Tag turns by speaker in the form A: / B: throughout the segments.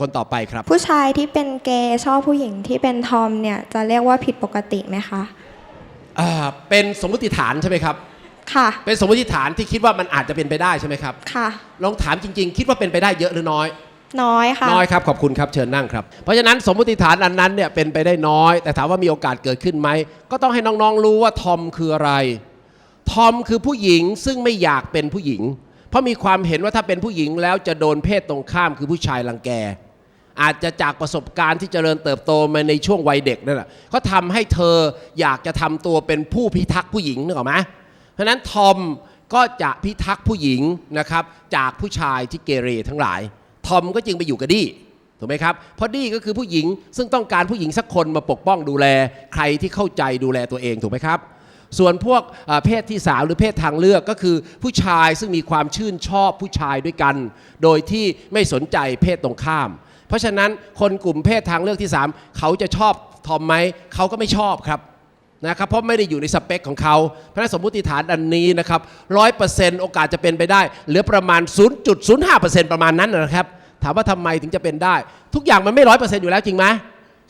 A: คนต่อไปครับ
B: ผู้ชายที่เป็นเกย์ชอบผู้หญิงที่เป็นทอมเนี่ยจะเรียกว่าผิดปกติไหมคะ
A: อ่า เป็นสมมติฐานใช่ไหมครับ
B: ค่ะ
A: เป็นสมมติฐานที่คิดว่ามันอาจจะเป็นไปได้ใช่ไหมครับ
B: ค่ะ
A: ลองถามจริง ๆ คิดว่าเป็นไปได้เยอะหรือน้อย
B: น้อยค่ะ
A: น้อยครับ ขอบคุณครับ เชิญนั่งครับ เพราะฉะนั้นสมมติฐานอันนั้นเนี่ยเป็นไปได้น้อย แต่ถามว่ามีโอกาสเกิดขึ้นไหม ก็ต้องให้น้องๆรู้ว่าทอมคืออะไร ทอมคือผู้หญิงซึ่งไม่อยากเป็นผู้หญิง เพราะมีความเห็นว่าถ้าเป็นผู้หญิงแล้วจะโดนเพศตรงข้ามคือผู้ชายรังแก อาจจะจากประสบการณ์ที่เจริญเติบโตมาในช่วงวัยเด็กนั่นแหละเขาทำให้เธออยากจะทำตัวเป็นผู้พิทักษ์ผู้หญิงนึกออกไหมเพราะนั้นทอมก็จะพิทักษ์ผู้หญิงนะครับจากผู้ชายที่เกเรทั้งหลาย ทอมก็จึงไปอยู่กับดี้ถูกไหมครับเพราะดี้ก็คือผู้หญิงซึ่งต้องการผู้หญิงสักคนมาปกป้องดูแล ใครที่เข้าใจดูแลตัวเองถูกไหมครับ ส่วนพวกเอ่อเพศที่สามหรือเพศทางเลือกก็คือผู้ชายซึ่งมีความชื่นชอบผู้ชายด้วยกัน โดยที่ไม่สนใจเพศตรงข้าม เพราะฉะนั้นคนกลุ่มเพศทางเลือกที่ 3 เขาจะชอบทอมไหมเขาก็ไม่ชอบครับนะครับเพราะไม่ได้อยู่ในสเปคของเขาเพราะฉะนั้นสมมติฐานอันนี้นะครับร้อยเปอร์เซ็นต์โอกาสจะเป็นไปได้เหลือประมาณ 0.05%ประมาณนั้นนะครับ ถามว่าทำไมถึงจะเป็นได้ ทุกอย่างมันไม่ร้อยเปอร์เซ็นต์อยู่แล้วจริงไหม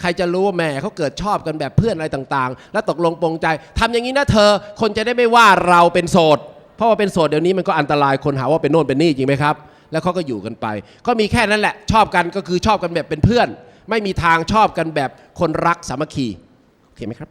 A: ใครจะรู้ว่าแหม่เขาเกิดชอบกันแบบเพื่อนอะไรต่างๆ แล้วตกลงปรงใจทำอย่างนี้นะเธอ คนจะได้ไม่ว่าเราเป็นโสด เพราะว่าเป็นโสดเดี๋ยวนี้มันก็อันตรายคนหาว่าเป็นโน่นเป็นนี่จริงไหมครับ แล้วเขาก็อยู่กันไป ก็มีแค่นั้นแหละ ชอบกันก็คือชอบกันแบบเป็นเพื่อน ไม่มีทางชอบกันแบบคนรักสามัคคี โอเคไหมครับ